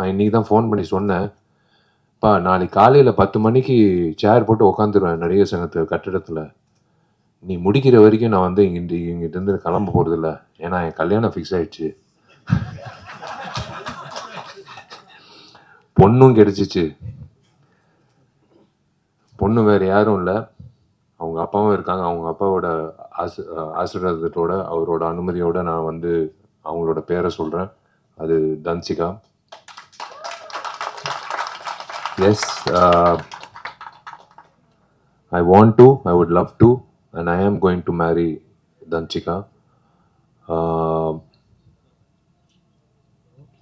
நான் இன்னைக்கு தான் ஃபோன் பண்ணி சொன்னேன். பா நாளைக்கு காலையில் பத்து மணிக்கு சேர் போட்டு உட்காந்துருவேன் நடிகர் சங்கத்து கட்டிடத்தில். நீ முடிக்கிற வரைக்கும் நான் வந்து இங்கிட்டு இங்கிட்டேருந்து கிளம்ப போகிறதில்ல ஏன்னா என் கல்யாணம் ஃபிக்ஸ் ஆயிடுச்சு. பொண்ணும் கிடைச்சிச்சு. பொண்ணு வேறு யாரும் இல்லை. அவங்க அப்பாவும் இருக்காங்க. அவங்க அப்பாவோட ஆசி ஆசீர்வாதத்தோட அவரோட அனுமதியோடு நான் வந்து அவங்களோட பேரை சொல்கிறேன் அது Dhanshika. Yes I want to I would love to and I am going to marry Dhanshika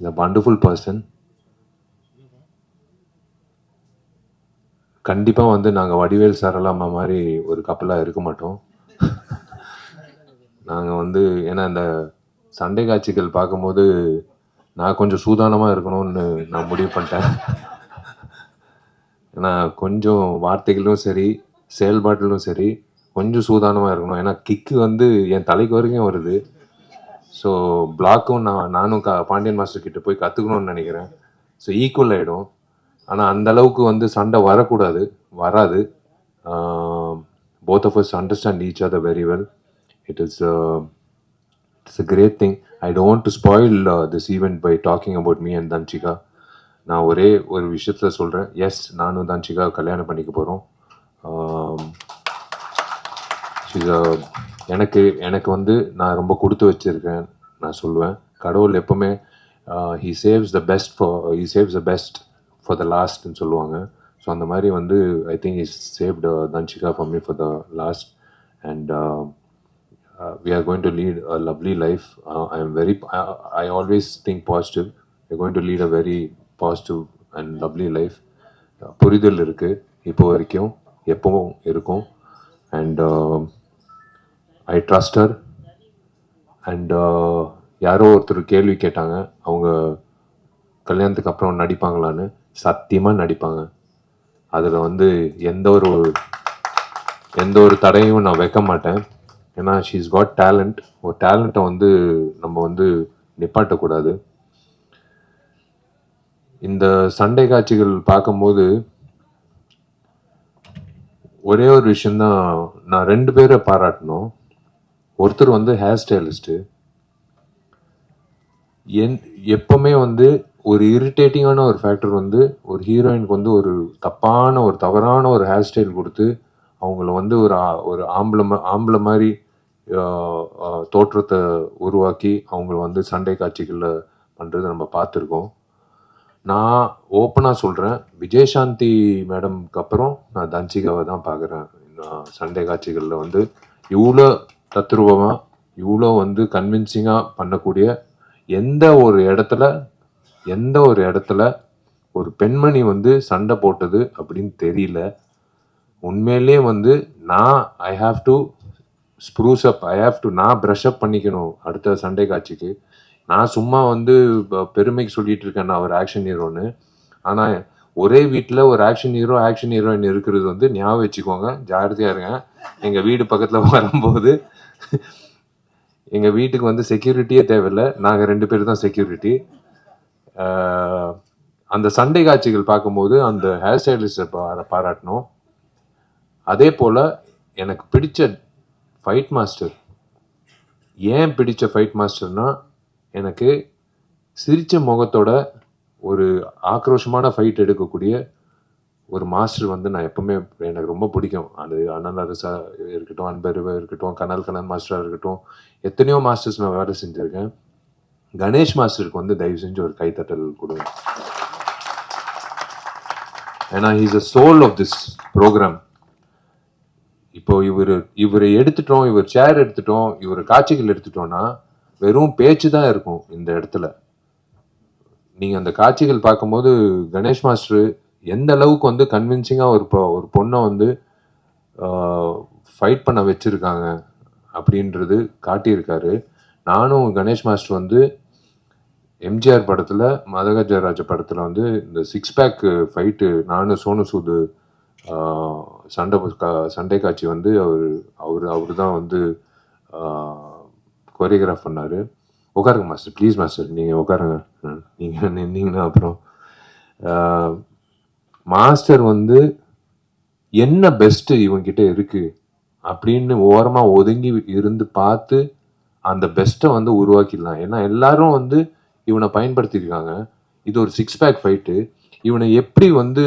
is a wonderful person கண்டிப்பாக வந்து நாங்கள் வடிவேல் சரளாமா மாதிரி ஒரு கப்பலாக இருக்க மாட்டோம். நாங்கள் வந்து ஏன்னா இந்த சண்டை காட்சிகள் பார்க்கும்போது நான் கொஞ்சம் சூதானமாக இருக்கணும்னு நான் முடிவு பண்ணிட்டேன். ஏன்னா கொஞ்சம் வார்த்தைகளும் சரி செயல்பாட்டிலும் சரி கொஞ்சம் சூதானமாக இருக்கணும். ஏன்னா கிக்கு வந்து என் தலைக்கு வரைக்கும் வருது. ஸோ பிளாக்கும் நான் நானும் கா பாண்டியன் மாஸ்டர் கிட்ட போய் கற்றுக்கணும்னு நினைக்கிறேன். ஸோ ஈக்குவல் ஆகிடும் ஆனால் அந்த அளவுக்கு வந்து சண்டை வரக்கூடாது. வராது. Both of us understand each the very well it is it's a great thing I don't to spoil this event by talking about me and Dhanshika நான் ஒரே ஒரு விஷயத்தில் சொல்கிறேன் எஸ் நானும் தன்ஷிகா கல்யாணம் பண்ணிக்க போகிறோம் எனக்கு எனக்கு வந்து நான் ரொம்ப கொடுத்து வச்சுருக்கேன். நான் சொல்லுவேன். கடவுள் எப்போவுமே he saves the best for he saves the best for the லாஸ்ட்னு சொல்லுவாங்க. ஸோ அந்த மாதிரி வந்து I think is saved Dhanshika for me for the last and we are going to lead a lovely life I am very I always think positive I going to lead a very positive and lovely life புரிதல் இருக்குது இப்போ வரைக்கும் எப்பவும் இருக்கும். And I trusted and யாரோ ஒருத்தர் கேள்வி கேட்டாங்க அவங்க கல்யாணத்துக்கு அப்புறம் நடிப்பாங்களான்னு சத்தியமாக நடிப்பாங்க. அதில் வந்து எந்த ஒரு எந்த ஒரு தடையும் நான் வைக்க மாட்டேன். ஏன்னா ஷீஸ் காட் டேலண்ட் ஒரு டேலண்ட்டை வந்து நம்ம வந்து நிப்பாட்டக்கூடாது. இந்த சண்டை காட்சிகள் பார்க்கும்போது ஒரே ஒரு விஷயந்தான் நான் ரெண்டு பேரை பாராட்டணும். ஒருத்தர் வந்து ஹேர் ஸ்டைலிஸ்ட்டு என் எப்பவுமே வந்து ஒரு இரிட்டேட்டிங்கான ஒரு ஃபேக்டர் வந்து ஒரு ஹீரோயினுக்கு வந்து ஒரு தப்பான ஒரு தவறான ஒரு ஹேர் ஸ்டைல் கொடுத்து அவங்கள வந்து ஒரு ஒரு ஆம்பளை ஆம்பளை மாதிரி தோற்றத்தை உருவாக்கி அவங்கள வந்து சண்டை காட்சிகளில் பண்ணுறது நம்ம பார்த்துருக்கோம். நான் ஓப்பனாக சொல்கிறேன் விஜயசாந்தி மேடம்க்கு அப்புறம் நான் தன்சிகாவை தான் பார்க்குறேன். சண்டை காட்சிகளில் வந்து இவ்வளோ தத்ரூபமாக இவ்வளோ வந்து கன்வின்சிங்காக பண்ணக்கூடிய எந்த ஒரு இடத்துல எந்த ஒரு இடத்துல ஒரு பெண்மணி வந்து சண்டை போட்டது அப்படின்னு தெரியல. உண்மையிலே வந்து நான் I have to spruce up I have to நான் ப்ரஷ் அப் பண்ணிக்கணும் அடுத்த சண்டை காட்சிக்கு. நான் சும்மா வந்து பெருமைக்கு சொல்லிட்டு இருக்கேன் நான் ஒரு ஆக்ஷன் ஹீரோன்னு ஆனால் ஒரே வீட்டில் ஒரு ஆக்ஷன் ஹீரோ ஆக்ஷன் ஹீரோயின் இருக்கிறது வந்து ஞாபகம் வச்சுக்கோங்க. ஜாகிரதையாக இருங்க. எங்கள் வீடு பக்கத்தில் வரும்போது எங்கள் வீட்டுக்கு வந்து செக்யூரிட்டியே தேவையில்லை. நாங்கள் ரெண்டு பேர் தான் செக்யூரிட்டி அந்த சண்டை காட்சிகள் பார்க்கும்போது அந்த ஹேர் ஸ்டைலிஸ்டை பா பாராட்டணும். அதே போல் எனக்கு பிடிச்ச ஃபைட் மாஸ்டர் ஏன் பிடிச்ச ஃபைட் மாஸ்டர்னால் எனக்கு சிரித்த முகத்தோட ஒரு ஆக்ரோஷமான ஃபைட் எடுக்கக்கூடிய ஒரு மாஸ்டர் வந்து நான் எப்பவுமே எனக்கு ரொம்ப பிடிக்கும். அது அனல் அரசா இருக்கட்டும் அன்பருவா இருக்கட்டும் கனல் கனல் மாஸ்டராக இருக்கட்டும் எத்தனையோ மாஸ்டர்ஸ் நான் வேலை செஞ்சுருக்கேன். கணேஷ் மாஸ்டருக்கு வந்து தயவு செஞ்சு ஒரு கைத்தட்டல் கொடுங்க. ஏன்னா is a soul of this programme இப்போ இவர் இவரை எடுத்துட்டோம் இவர் சேர் எடுத்துட்டோம் இவர் காட்சிகள் எடுத்துட்டோம்னா வெறும் பேச்சு தான் இருக்கும் இந்த இடத்துல. நீங்கள் அந்த காட்சிகள் பார்க்கும்போது கணேஷ் மாஸ்டர் எந்த அளவுக்கு வந்து கன்வின்சிங்காக ஒரு பொ- ஒரு பொண்ணை வந்து ஃபைட் பண்ண வச்சுருக்காங்க அப்படின்றது காட்டியிருக்காரு. நானும் கணேஷ் மாஸ்டர் வந்து எம்ஜிஆர் படத்தில் மதக ஜெயராஜ படத்தில் வந்து இந்த சிக்ஸ் பேக் ஃபைட்டு நானும் சோனு சூது சண்டை கா- சண்டை காட்சி வந்து அவர் அவர் அவர் தான் வந்து கொரியோகிராஃப் பண்ணார். உட்காருங்க மாஸ்டர் ப்ளீஸ் மாஸ்டர் நீங்கள் உட்காருங்க. நீங்கள் நின்னீங்கன்னா அப்புறம் மாஸ்டர் வந்து என்ன பெஸ்ட்டு இவங்கிட்ட இருக்குது அப்படின்னு ஓரமாக ஒதுங்கி இருந்து பார்த்து அந்த பெஸ்ட்டை வந்து உருவாக்கிடலாம். ஏன்னா எல்லாரும் வந்து இவனை பயன்படுத்தியிருக்காங்க. இது ஒரு சிக்ஸ் பேக் ஃபைட்டு இவனை எப்படி வந்து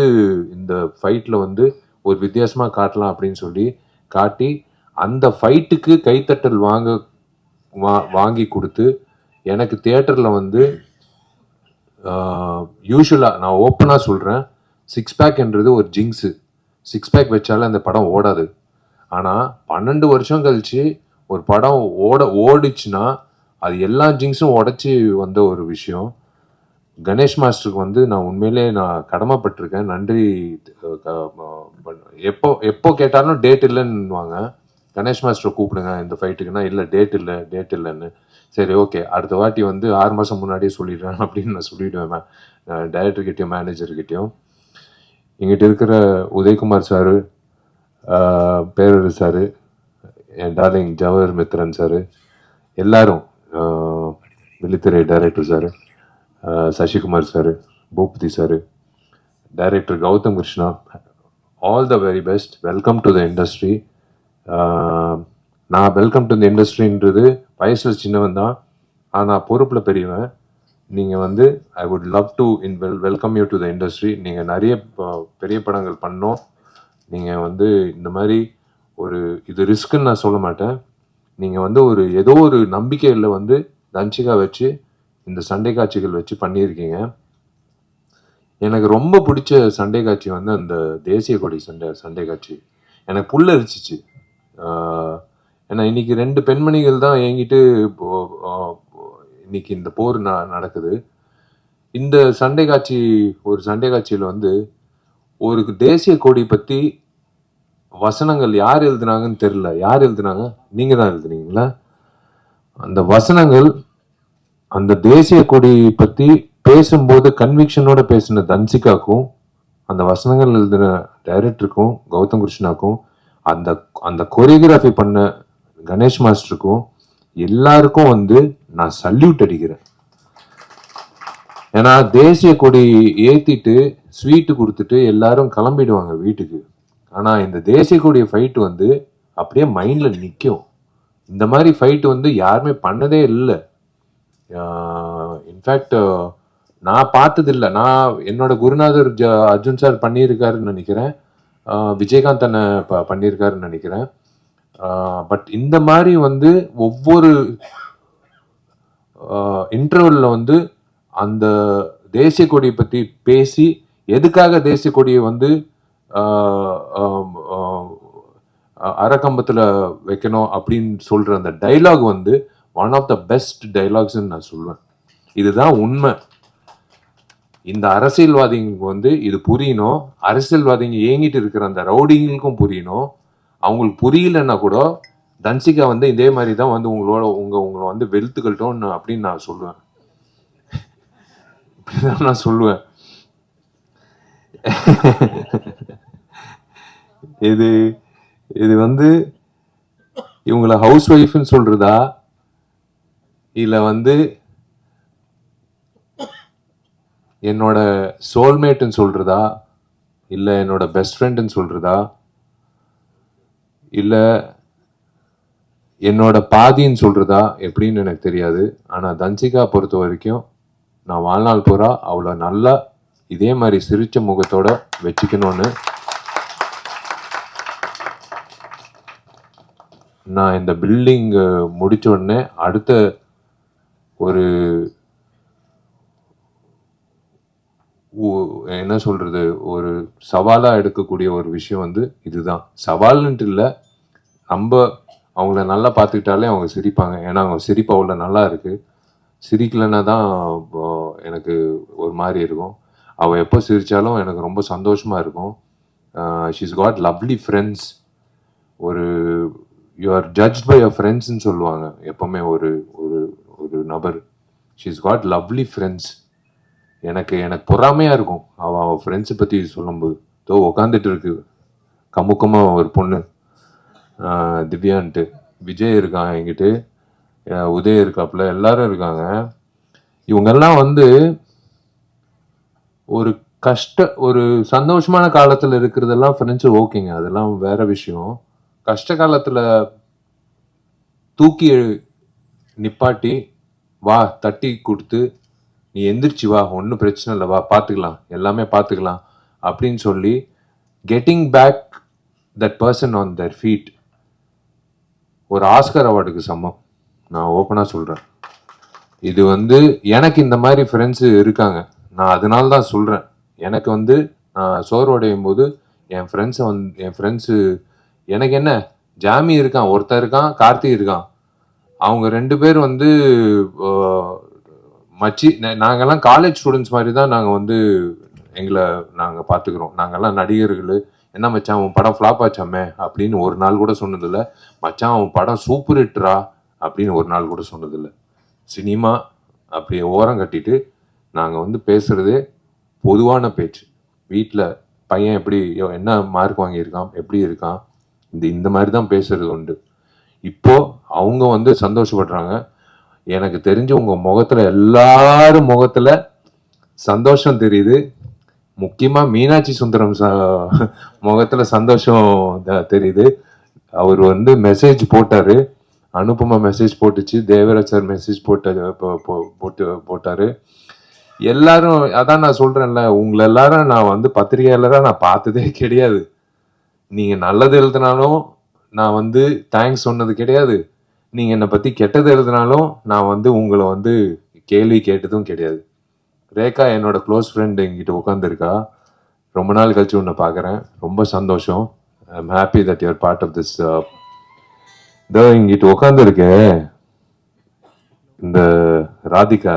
இந்த ஃபைட்டில் வந்து ஒரு வித்தியாசமாக காட்டலாம் அப்படின்னு சொல்லி காட்டி அந்த ஃபைட்டுக்கு கைத்தட்டல் வாங்க வா- வாங்கி கொடுத்து எனக்கு தேட்டரில் வந்து யூஸ்வலாக நான் ஓப்பனாக சொல்கிறேன் சிக்ஸ் பேக்ன்றது ஒரு ஜிங்ஸு சிக்ஸ் பேக் வச்சாலே அந்த படம் ஓடாது. ஆனால் பன்னெண்டு வருஷம் கழிச்சு ஒரு படம் ஓட ஓடிச்சுன்னா அது எல்லா ஜிங்ஸும் உடச்சி வந்த ஒரு விஷயம். கணேஷ் மாஸ்டருக்கு வந்து நான் உண்மையிலே நான் கடமைப்பட்டிருக்கேன். நன்றி எப்போ எப்போ கேட்டாலும் டேட் இல்லைன்னுவாங்க. கணேஷ் மாஸ்டரை கூப்பிடுங்க இந்த ஃபைட்டுக்குன்னா இல்லை டேட் இல்லை டேட் இல்லைன்னு. சரி ஓகே அடுத்த வாட்டி வந்து ஆறு மாதம் முன்னாடியே சொல்லிடுறேன் அப்படின்னு நான் சொல்லிவிடுவேன் டைரக்டர்கிட்டையும் மேனேஜர்கிட்டையும் எங்கிட்ட இருக்கிற உதயகுமார் சாரு பேரர் சாரு என் டார்லிங் ஜவஹர் மித்ரன் சார் எல்லாரும் மிலித்தரி director sir Sasikumar sir Boopathy sir director Gautham Krishna all the very best welcome to the industry நான் வெல்கம் டு த இண்டஸ்ட்ரின்றது வயசில் சின்னவன் தான். ஆனால் பொறுப்பில் பெரியவன். நீங்கள் வந்து I would love to in well welcome you to the industry நீங்கள் நிறைய ப- பெரிய படங்கள் பண்ணோம். நீங்கள் வந்து இந்த மாதிரி ஒரு இது ரிஸ்க்குன்னு நான் சொல்ல மாட்டேன். நீங்கள் வந்து ஒரு ஏதோ ஒரு நம்பிக்கையில் வந்து தஞ்சிகா வச்சு இந்த சண்டை காட்சிகள் வச்சு பண்ணியிருக்கீங்க. எனக்கு ரொம்ப பிடிச்ச சண்டை காட்சி வந்து அந்த தேசிய கொடி சண்டை சண்டை காட்சி. எனக்கு புல்லரிச்சிச்சு. ஆஹ் ஏன்னா இன்னைக்கு ரெண்டு பெண்மணிகள் தான் என்கிட்ட இன்னைக்கு இந்த போர் ந- நடக்குது. இந்த சண்டை காட்சி ஒரு சண்டை காட்சியில் வந்து ஒரு தேசிய கொடி பற்றி வசனங்கள் யார் எழுதுனாங்கன்னு தெரில யார் எழுதுனாங்க? நீங்கள் தான் எழுதுனீங்களா? அந்த வசனங்கள் அந்த தேசிய கொடி பற்றி பேசும்போது கன்விக்ஷனோட பேசின தன்சிகாக்கும் அந்த வசனங்கள் எழுதின டைரக்டருக்கும் கௌதம் கிருஷ்ணாக்கும் அந்த அந்த கொரியோகிராஃபி பண்ண கணேஷ் மாஸ்டருக்கும் எல்லாருக்கும் வந்து நான் சல்யூட் அடிக்கிறேன். ஏன்னா தேசிய கொடி ஏற்றிட்டு ஸ்வீட்டு கொடுத்துட்டு எல்லாரும் கிளம்பிடுவாங்க வீட்டுக்கு. ஆனால் இந்த தேசிய கொடிய ஃபைட் வந்து அப்படியே மைண்டில் நிற்கும் இந்த மாதிரி ஃபைட் வந்து யாருமே பண்ணதே இல்லை. இன்ஃபேக்ட் நான் பார்த்ததில்லை. நான் என்னோட குருநாதர் ஜ அர்ஜுன் சார் பண்ணியிருக்காருன்னு நினைக்கிறேன். விஜயகாந்த் அண்ணன் ப பண்ணியிருக்காருன்னு நினைக்கிறேன். பட் இந்த மாதிரி வந்து ஒவ்வொரு இன்டர்வலில் வந்து அந்த தேசிய கொடியை பற்றி பேசி எதுக்காக தேசிய கொடியை வந்து அறக்கம்பத்தில் வைக்கணும் அப்படின்னு சொல்கிற அந்த டைலாக் வந்து ஒன் ஆஃப் த பெஸ்ட் டைலாக்ஸ்ன்னு நான் சொல்லுவேன் இதுதான் உண்மை. இந்த அரசியல்வாதிங்களுக்கு வந்து இது புரியணும். அரசியல்வாதிங்க ஏங்கிட்டு இருக்கிற அந்த ரவுடிங்களுக்கும் புரியணும். அவங்களுக்கு புரியலன்னா கூட தன்சிகா வந்து இதே மாதிரி தான் வந்து உங்களோட உங்கள் உங்களை வந்து வெளுத்துக்கட்டும் அப்படின்னு நான் சொல்லுவேன். இப்படிதான் நான் சொல்லுவேன். இது இது வந்து இவங்களை ஹவுஸ் ஒய்ஃப்னு சொல்கிறதா இல்லை வந்து என்னோட சோல்மேட்டுன்னு சொல்கிறதா இல்லை என்னோட பெஸ்ட் ஃப்ரெண்டுன்னு சொல்கிறதா இல்லை என்னோட பாதின்னு சொல்கிறதா எப்படின்னு எனக்கு தெரியாது. ஆனால் தன்சிகா பொறுத்த வரைக்கும் நான் வாழ்நாள் பூரா அவ்வளோ நல்லா இதே மாதிரி சிரித்த முகத்தோட வச்சுக்கணும்னு நான் இந்த பில்டிங் முடித்த உடனே அடுத்த ஒரு என்ன சொல்கிறது ஒரு சவாலாக எடுக்கக்கூடிய ஒரு விஷயம் வந்து இதுதான். சவால்ன்ட்டு இல்லை நம்ம அவங்கள நல்லா பார்த்துக்கிட்டாலே அவங்க சிரிப்பாங்க. ஏன்னா அவங்க சிரிப்பு அவ்வளோ நல்லா இருக்குது சிரிக்கலைன்னா தான் எனக்கு ஒரு மாதிரி இருக்கும். அவள் எப்போ சிரித்தாலும் எனக்கு ரொம்ப சந்தோஷமாக இருக்கும். ஷீஸ் காட் லவ்லி ஃப்ரெண்ட்ஸ் ஒரு you are judge by your ஃப்ரெண்ட்ஸ்ன்னு சொல்லுவாங்க. எப்பவுமே ஒரு ஒரு ஒரு நபர். ஷீஸ் காட் லவ்லி ஃப்ரெண்ட்ஸ் எனக்கு எனக்கு பொறாமையாக இருக்கும். அவள் அவள் ஃப்ரெண்ட்ஸை பற்றி சொல்லும்போது தோ உக்காந்துட்டு இருக்கு. கமுக்கமாக ஒரு பொண்ணு. திவ்யான்ட்டு. விஜய் இருக்கான் என்கிட்ட. உதய உதய் இருக்காப்புல. எல்லாரும் இருக்காங்க. இவங்கெல்லாம் வந்து ஒரு கஷ்ட ஒரு சந்தோஷமான காலத்தில் இருக்கிறதெல்லாம் ஃப்ரெண்ட்ஸ் ஓகேங்க. அதெல்லாம் வேற விஷயம். கஷ்ட காலத்தில் தூக்கி நிப்பாட்டி வா தட்டி கொடுத்து நீ எந்திரிச்சு வா ஒன்றும் பிரச்சனை இல்லை வா பார்த்துக்கலாம் எல்லாமே பார்த்துக்கலாம் அப்படின்னு சொல்லி getting back that person on their feet ஒரு ஆஸ்கர் அவார்டுக்கு சமம். நான் ஓப்பனாக சொல்கிறேன் இது வந்து எனக்கு இந்த மாதிரி ஃப்ரெண்ட்ஸு இருக்காங்க. நான் அதனால தான் சொல்கிறேன் எனக்கு வந்து நான் சோர்வடையும் போது என் ஃப்ரெண்ட்ஸை வந்து என் ஃப்ரெண்ட்ஸு எனக்கு என்ன ஜாமி இருக்கான் ஒருத்தன் இருக்கான் கார்த்தி இருக்கான். அவங்க ரெண்டு பேர் வந்து மச்சி நாங்கள்லாம் காலேஜ் ஸ்டூடெண்ட்ஸ் மாதிரி தான் நாங்கள் வந்து எங்களை நாங்கள் பார்த்துக்குறோம் நாங்கள்லாம் நடிகர்கள் என்ன மச்சான் அவன் படம் ஃப்ளாப் ஆச்சாமே அப்படின்னு ஒரு நாள் கூட சொன்னதில்ல. மச்சான் அவன் படம் சூப்பர் ஹிட்ரா அப்படின்னு ஒரு நாள் கூட சொன்னதில்லை. சினிமா அப்படியே ஓரம் கட்டிட்டு நாங்கள் வந்து பேசுகிறதே பொதுவான பேச்சு. வீட்டில் பையன் எப்படி என்ன மார்க் வாங்கியிருக்கான் எப்படி இருக்கான் இந்த இந்த மாதிரி தான் பேசுறது உண்டு. இப்போது அவங்க வந்து சந்தோஷப்படுறாங்க. எனக்கு தெரிஞ்சு உங்கள் முகத்தில் எல்லாரும் முகத்தில் சந்தோஷம் தெரியுது. முக்கியமாக மீனாட்சி சுந்தரம் முகத்தில் சந்தோஷம் த- தெரியுது. அவர் வந்து மெசேஜ் போட்டார். அனுப்புமா மெசேஜ் போட்டுச்சு. தேவராஜ் சார் மெசேஜ் போட்ட போ- போட்டு போட்டார். எல்லாரும் அதான் நான் சொல்கிறேன்ல உங்களை எல்லாரும் நான் வந்து பத்திரிகையாளராக நான் பார்த்ததே கிடையாது. நீங்கள் நல்லது எழுதினாலும் நான் வந்து தேங்க்ஸ் சொன்னது கிடையாது. நீங்கள் என்னை பற்றி கெட்டது எழுதினாலும் நான் வந்து உங்களை வந்து கேள்வி கேட்டதும் கிடையாது. ரேகா என்னோட க்ளோஸ் ஃப்ரெண்டு எங்கிட்ட உட்காந்துருக்கா ரொம்ப நாள் கழிச்சு உன்னை பார்க்குறேன் ரொம்ப சந்தோஷம். I am happy that you are part of this இதோ இங்கிட்ட உட்காந்துருக்க இந்த ராதிகா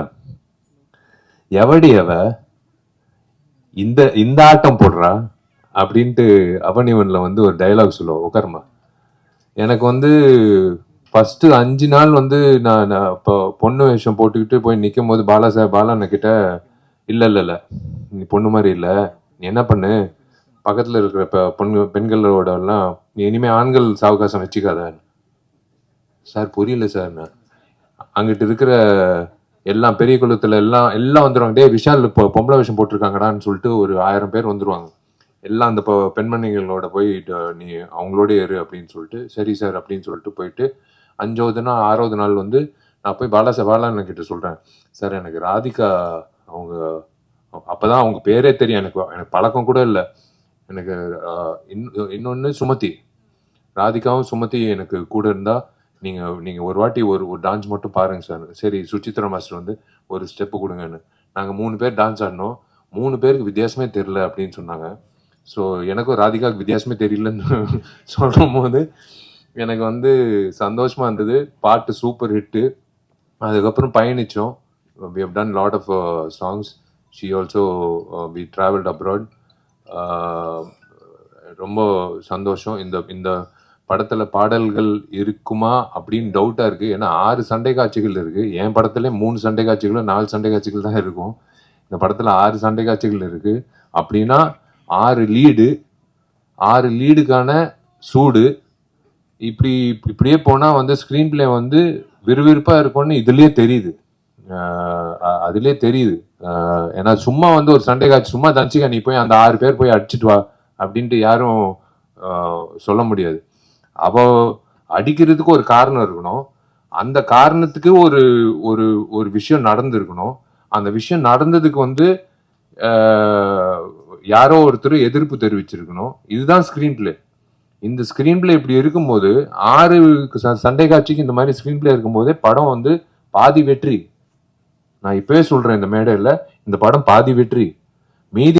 எவடி அவ? இந்த இந்த ஆட்டம் போடுறா? அப்படின்ட்டு அவன் இவனில் வந்து ஒரு டைலாக் சொல்லுவோம் உட்காருமா எனக்கு வந்து ஃபர்ஸ்ட் அஞ்சு நாள் வந்து நான் நான் இப்போ பொண்ணு வேஷம் போட்டுக்கிட்டு போய் நிற்கும் போது பாலா சார் பாலா கிட்ட இல்லை இல்லை இல்லை. நீ பொண்ணு மாதிரி இல்லை. நீ என்ன பண்ணு? பக்கத்தில் இருக்கிற இப்போ பொண்ணு பெண்களோடலாம் நீ இனிமேல் ஆண்கள் சாவகாசம் வச்சுக்காத. சார் புரியல சார். நான் அங்கிட்டு இருக்கிற எல்லாம் பெரிய குளத்தில் எல்லாம் எல்லாம் வந்துடுவாங்க டே விஷால் இப்போ பொம்பளை விஷம் போட்டிருக்காங்கடான்னு சொல்லிட்டு ஒரு ஆயிரம் பேர் வந்துருவாங்க. எல்லாம் அந்த பெண்மணிகளோட போய் நீ அவங்களோட இரு அப்படின்னு சொல்லிட்டு சரி சார். அப்படின்னு சொல்லிட்டு போயிட்டு அஞ்சாவது நாள் ஆறாவது நாள் வந்து நான் போய் பாலா சார் பாலா கிட்ட சொல்கிறேன் சார் எனக்கு ராதிகா அவங்க அப்போ தான் அவங்க பேரே தெரியும். எனக்கு எனக்கு பழக்கம் கூட இல்லை. எனக்கு ஆஹ், இன்னொ- இன்னொன்னு சுமதி. ராதிகாவும் சுமதி எனக்கு கூட இருந்தால் நீங்கள் நீங்கள் ஒரு வாட்டி ஒரு ஒரு டான்ஸ் மட்டும் பாருங்கள் சார். சரி சுசித்ரா மாஸ்டர் வந்து ஒரு ஸ்டெப்பு கொடுங்கன்னு. நாங்கள் மூணு பேர் டான்ஸ் ஆடினோம். மூணு பேருக்கு வித்தியாசமே தெரில அப்படின்னு சொன்னாங்க. ஸோ எனக்கும் ராதிகாவுக்கு வித்தியாசமே தெரியலன்னு சொல்லும் போது எனக்கு வந்து சந்தோஷமாக இருந்தது. பாட்டு சூப்பர் ஹிட்டு அதுக்கப்புறம் பயணிச்சோம். We have done lot of songs she also we travelled abroad ரொம்ப சந்தோஷம். இந்த இந்த படத்தில் பாடல்கள் இருக்குமா அப்படின்னு டவுட்டாக இருக்குது ஏன்னா ஆறு சண்டை காட்சிகள் இருக்குது என் படத்துல மூணு சண்டை காட்சிகளும் நாலு சண்டை காட்சிகள் தான் இருக்கும். இந்த படத்தில் ஆறு சண்டை காட்சிகள் இருக்குது அப்படின்னா ஆறு லீடு ஆறு லீடுக்கான சூடு. இப்படி இப்படியே போனால் வந்து ஸ்க்ரீன் பிளே வந்து விறுவிறுப்பாக இருக்கும்னு இதுலேயே தெரியுது. அதுலேயே தெரியுது. ஏன்னா சும்மா வந்து ஒரு சண்டை காட்சி சும்மா தனிச்சிக்க நீ போய் அந்த ஆறு பேர் போய் அடிச்சிட்டு வா அப்படின்ட்டு யாரும் சொல்ல முடியாது. அவ அடிக்கிறதுக்கு ஒரு காரணம் இருக்கணும். அந்த காரணத்துக்கு ஒரு ஒரு ஒரு விஷயம் நடந்திருக்கணும். அந்த விஷயம் நடந்ததுக்கு வந்து யாரோ ஒருத்தர் எதிர்ப்பு தெரிவிச்சிருக்கணும். இதுதான் ஸ்க்ரீன் பிளே இந்த ஸ்கிரீன் பிளே இப்படி இருக்கும்போது ஆறு சண்டை காட்சிக்கு இந்த மாதிரி ஸ்க்ரீன் பிளே இருக்கும்போதே படம் வந்து பாதி வெற்றி. நான் இப்பவே சொல்றேன் இந்த மேடையில் இந்த படம் பாதி வெற்றி. மீதி